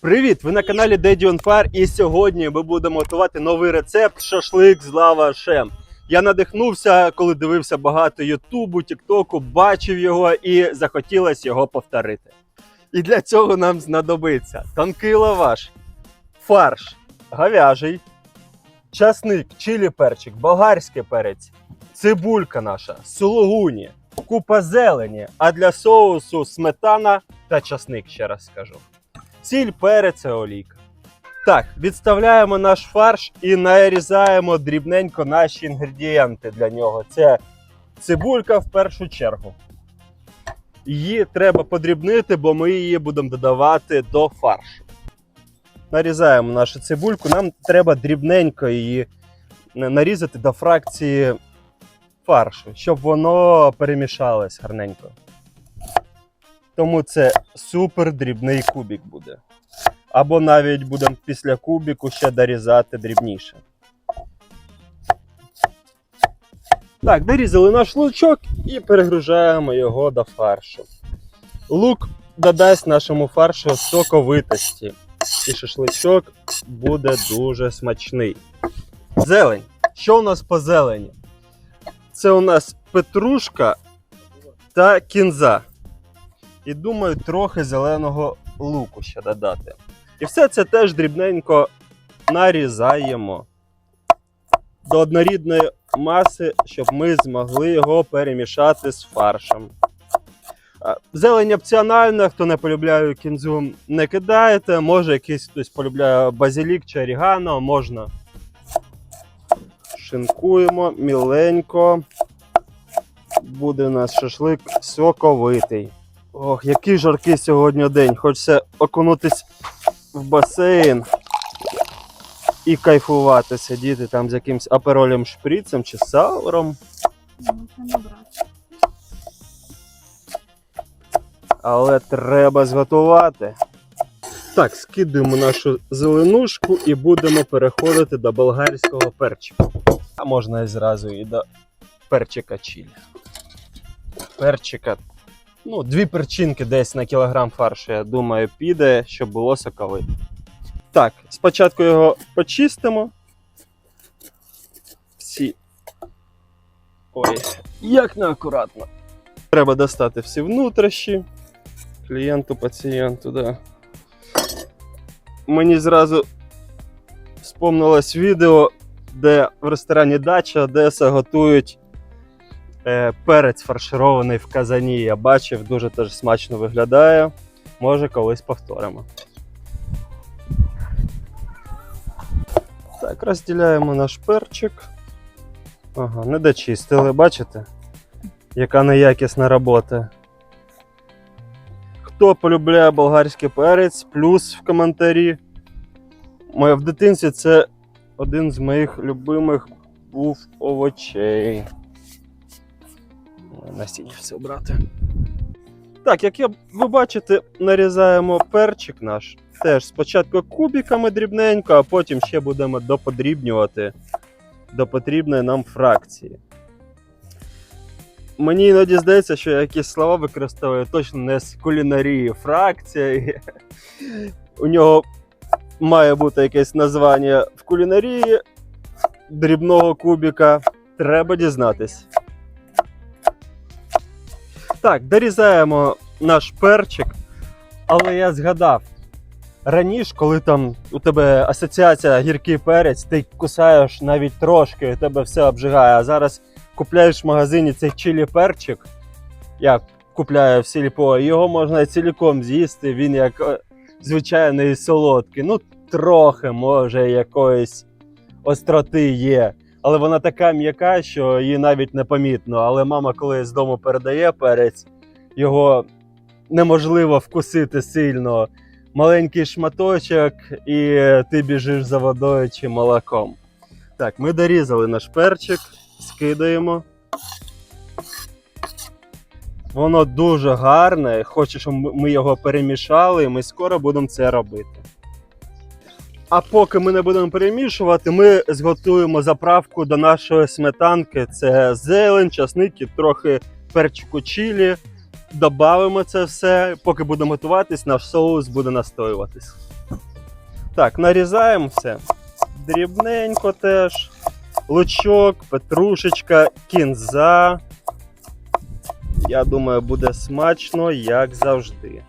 Привіт! Ви на каналі Daddy on Fire і сьогодні ми будемо готувати новий рецепт шашлик з лавашем. Я надихнувся, коли дивився багато Ютубу, Тіктоку, бачив його і захотілося його повторити. І для цього нам знадобиться тонкий лаваш, фарш, говяжий, часник, чилі перчик, болгарський перець, цибулька наша, сулугуні, купа зелені, а для соусу сметана та часник, ще раз скажу. Сіль, перець, олійка. Так, відставляємо наш фарш і нарізаємо дрібненько наші інгредієнти для нього. Це цибулька в першу чергу. Її треба подрібнити, бо ми її будемо додавати до фаршу. Нарізаємо нашу цибульку. Нам треба дрібненько її нарізати до фракції фаршу, щоб воно перемішалось гарненько. Тому це супер дрібний кубик буде. Або навіть будемо після кубіку ще дорізати дрібніше. Так, дорізали наш лучок і перегружаємо його до фаршу. Лук додасть нашому фаршу соковитості. І шашличок буде дуже смачний. Зелень. Що у нас по зелені? Це у нас петрушка та кінза. І думаю, трохи зеленого луку ще додати. І все це теж дрібненько нарізаємо до однорідної маси, щоб ми змогли його перемішати з фаршем. Зелень опціональна, хто не полюбляє кінзу, не кидаєте. Може, якийсь хтось полюбляє базилік чи орігано, можна. Шинкуємо міленько. Буде у нас шашлик соковитий. Ох, який жаркий сьогодні день. Хочеться окунутись в басейн і кайфувати, сидіти там з якимсь аперолем шприцем чи сауром. Але треба зготувати. Так, скидуємо нашу зеленушку і будемо переходити до болгарського перчика. А можна і зразу і до перчика чилі. Перчика. Ну, дві перчинки десь на кілограм фаршу, я думаю, піде, щоб було соковите. Так, спочатку його почистимо. Всі. Ой, як неакуратно. Треба достати всі внутрішні. Клієнту, пацієнту, да. Мені зразу вспомнилось відео, де в ресторані Дача Одеса готують перець фарширований в казані. Я бачив, дуже теж смачно виглядає. Може, колись повторимо. Так, розділяємо наш перчик. Ага, не дочистили, бачите? Яка неякісна робота. Хто полюбляє болгарський перець, плюс в коментарі. Моє в дитинстві це один з моїх любимих був овочей. Насіння все обрати. Так, як я, ви бачите, нарізаємо перчик наш. Теж спочатку кубиками дрібненько, а потім ще будемо доподрібнювати до потрібної нам фракції. Мені іноді здається, що я якісь слова використовую точно не з кулінарії фракція. У нього має бути якесь названня в кулінарії дрібного кубіка. Треба дізнатись. Так, дорізаємо наш перчик, але я згадав. Раніше, коли там у тебе асоціація гіркий перець, ти кусаєш навіть трошки, і тебе все обжигає. А зараз купляєш в магазині цей чилі перчик. Я купляю в сільпо, його можна ціліком з'їсти. Він як е, звичайний солодкий. Ну, трохи може якоїсь остроти є. Але вона така м'яка, що її навіть не помітно. Але мама, коли з дому передає перець, його неможливо вкусити сильно. Маленький шматочок, і ти біжиш за водою чи молоком. Так, ми дорізали наш перчик, скидаємо. Воно дуже гарне. Хочу, щоб ми його перемішали, і ми скоро будемо це робити. А поки ми не будемо перемішувати, ми зготуємо заправку до нашої сметанки. Це зелень, часник і трохи перчику чилі. Добавимо це все. Поки будемо готуватись, наш соус буде настоюватись. Так, нарізаємо все. Дрібненько теж. Лучок, петрушечка, кінза. Я думаю, буде смачно, як завжди.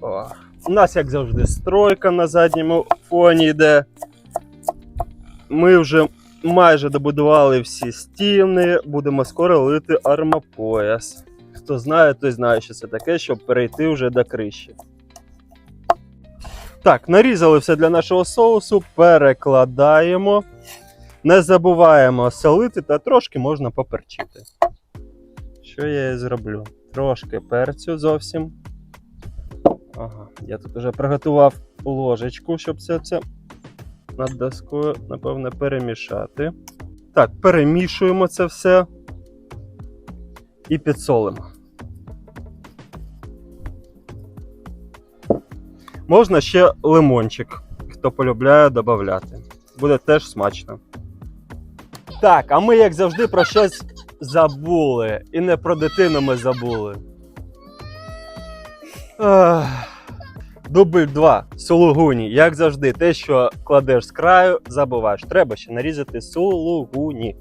О. У нас, як завжди, стройка на задньому фоні йде. Ми вже майже добудували всі стіни, будемо скоро лити армопояс. Хто знає, той знає, що це таке, щоб перейти вже до криші. Так, нарізали все для нашого соусу, перекладаємо. Не забуваємо солити та трошки можна поперчити. Що я і зроблю? Трошки перцю зовсім. Ага, я тут вже приготував ложечку, щоб це, це над доскою, напевне, перемішати. Так, перемішуємо це все і підсолимо. Можна ще лимончик, хто полюбляє додати. Буде теж смачно. Так, а ми, як завжди, про щось забули. І не про дитину ми забули. Дубль 2. Сулугуні. Як завжди, те, що кладеш з краю, забуваєш. Треба ще нарізати сулугуні.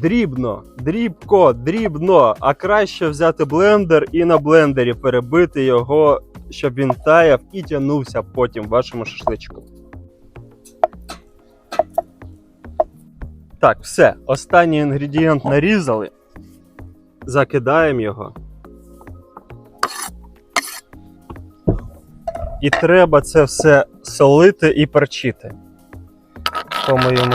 Дрібно, дрібко, дрібно. А краще взяти блендер і на блендері перебити його, щоб він таяв і тягнувся потім вашому шашличку. Так, все. Останній інгредієнт нарізали. Закидаємо його. І треба це все солити і перчити. По-моєму.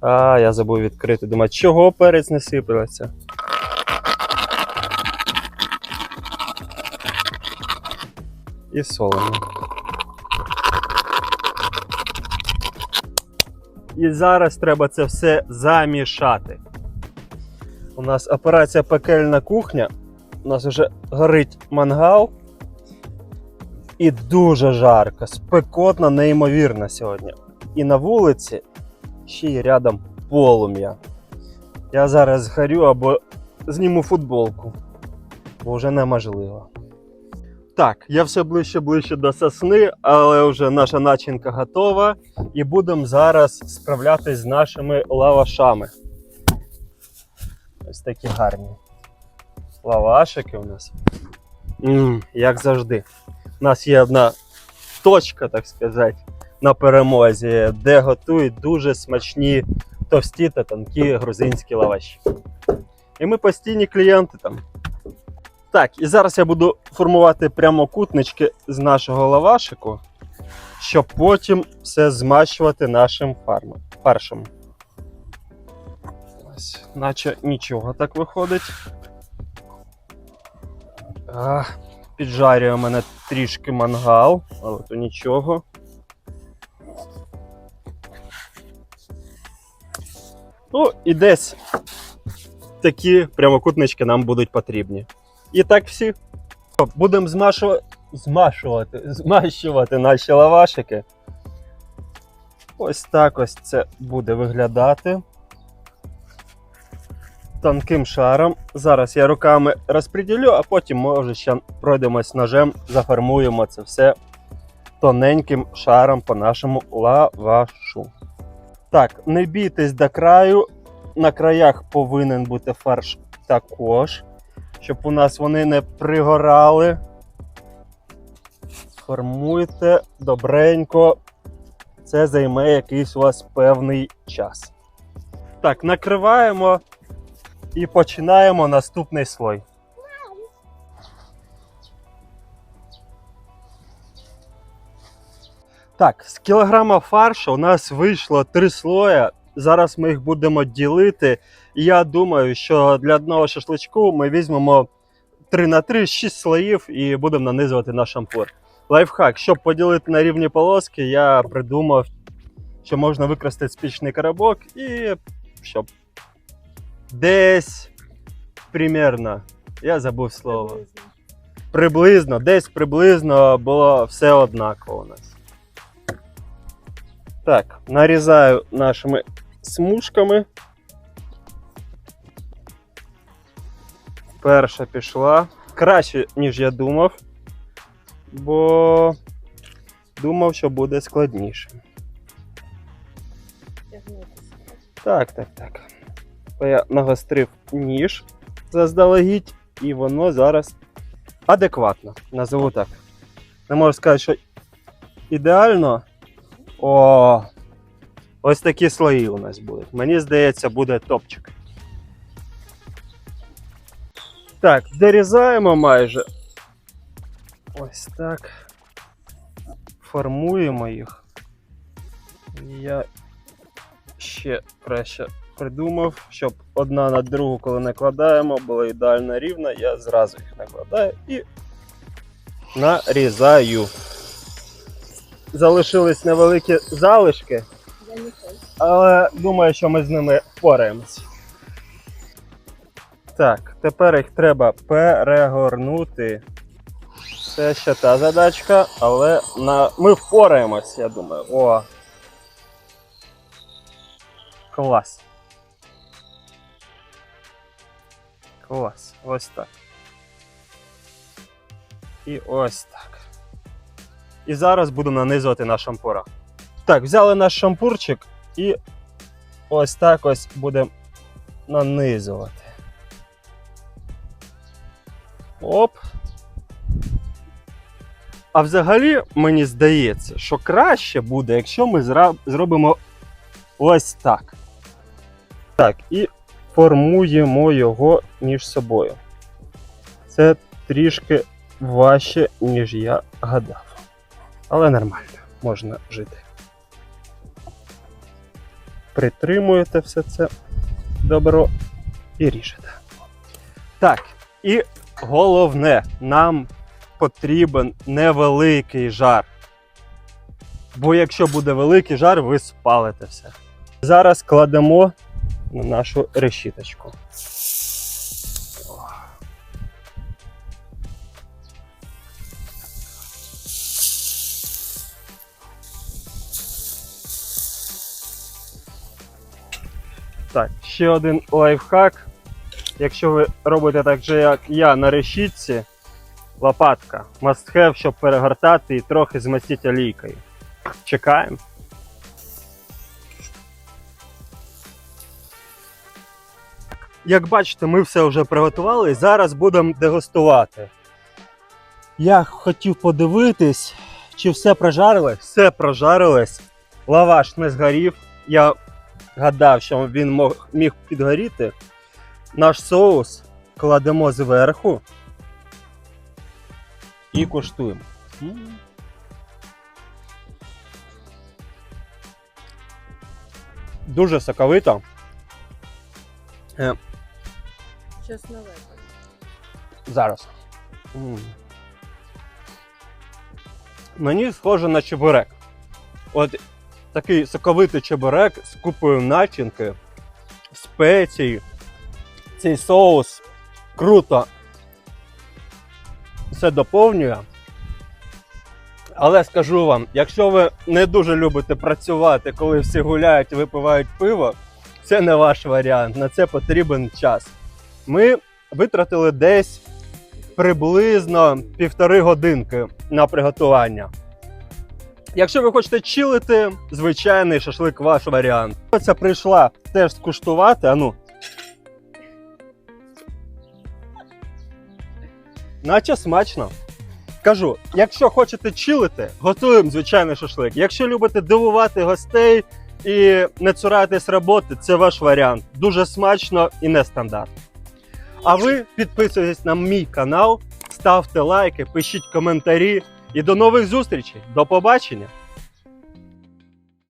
А, я забув відкрити. Думаю, чого перець не сипеться? І солимо. І зараз треба це все замішати. У нас операція пекельна кухня. У нас вже горить мангал. І дуже жарко, спекотно, неймовірно сьогодні. І на вулиці ще й рядом полум'я. Я зараз згорю або зніму футболку, бо вже неможливо. Так, я все ближче ближче до сосни, але вже наша начинка готова. І будемо зараз справлятись з нашими лавашами. Ось такі гарні лавашики у нас. м як завжди. У нас є одна точка, так сказати, на перемозі, де готують дуже смачні товсті та тонкі грузинські лаваші. І ми постійні клієнти там. Так, і зараз я буду формувати прямокутнички з нашого лавашику, щоб потім все змащувати нашим фаршем. Ось, наче нічого так виходить. А, піджарює у мене трішки мангал, але то нічого. Ну, і десь такі прямокутнички нам будуть потрібні. І так всі. Будемо змашувати, змашувати, змащувати наші лавашики. Ось так ось це буде виглядати. Тонким шаром. Зараз я руками розподілю, а потім може ще пройдемось ножем, заформуємо це все тоненьким шаром по нашому лавашу. Так, не бійтесь до краю. На краях повинен бути фарш також, щоб у нас вони не пригорали. Формуйте добренько. Це займе якийсь у вас певний час. Так, накриваємо і починаємо наступний слой. Так, з кілограма фаршу у нас вийшло три слоя. Зараз ми їх будемо ділити. І я думаю, що для одного шашличку ми візьмемо 3 на 3, 6 слоїв і будемо нанизувати на шампур. Лайфхак, щоб поділити на рівні полоски, я придумав, що можна використати спічний коробок і щоб десь примерно, я забув слово. Приблизно. Приблизно, десь приблизно було все однаково у нас. Так, нарізаю нашими смужками. Перша пішла. Краще, ніж я думав. бо думав, що буде складніше. Так, так, так. Я нагострив ніж заздалегідь, і воно зараз адекватно. Назову так. Не можу сказати, що ідеально. О, ось такі слої у нас будуть. Мені здається, буде топчик. Так, дорізаємо майже. Ось так. Формуємо їх. Я ще краще придумав, щоб одна на другу, коли накладаємо, була ідеально рівна. Я зразу їх накладаю і нарізаю. Залишились невеликі залишки, але думаю, що ми з ними впораємось. Так, тепер їх треба перегорнути. Це ще та задачка, але на... ми впораємось, я думаю. О. Клас. Клас. Ось так. І ось так. І зараз буду нанизувати на шампурах. Так, взяли наш шампурчик і ось так ось будемо нанизувати. Оп. А взагалі, мені здається, що краще буде, якщо ми зробимо ось так. Так, і формуємо його між собою. Це трішки важче, ніж я гадав. Але нормально, можна жити. Притримуєте все це добро і ріжете. Так, і головне, нам потрібен невеликий жар. Бо якщо буде великий жар, ви спалите все. Зараз кладемо на нашу решіточку. Так, ще один лайфхак. Якщо ви робите так же, як я на решітці, лопатка. Must have, щоб перегортати і трохи змастити олійкою. Чекаємо. Як бачите, ми все вже приготували і зараз будемо дегустувати. Я хотів подивитись, чи все прожарилось. Все прожарилось. Лаваш не згорів. Я гадав, що він міг підгоріти. Наш соус кладемо зверху і куштуємо. Дуже соковито. Е, Чеснове. зараз. М. Мені схоже на чебурек. От такий соковитий чебурек з купою начинки, спецій. Цей соус круто все доповнює. Але скажу вам, якщо ви не дуже любите працювати, коли всі гуляють і випивають пиво, це не ваш варіант. На це потрібен час. Ми витратили десь приблизно півтори годинки на приготування. Якщо ви хочете чилити, звичайний шашлик ваш варіант. Це прийшла теж скуштувати. А ну. Наче смачно. Кажу, якщо хочете чилити, готуємо звичайний шашлик. Якщо любите дивувати гостей і не цураєтесь роботи, це ваш варіант. Дуже смачно і нестандартно. А ви підписуйтесь на мій канал, ставте лайки, пишіть коментарі і до нових зустрічей. До побачення!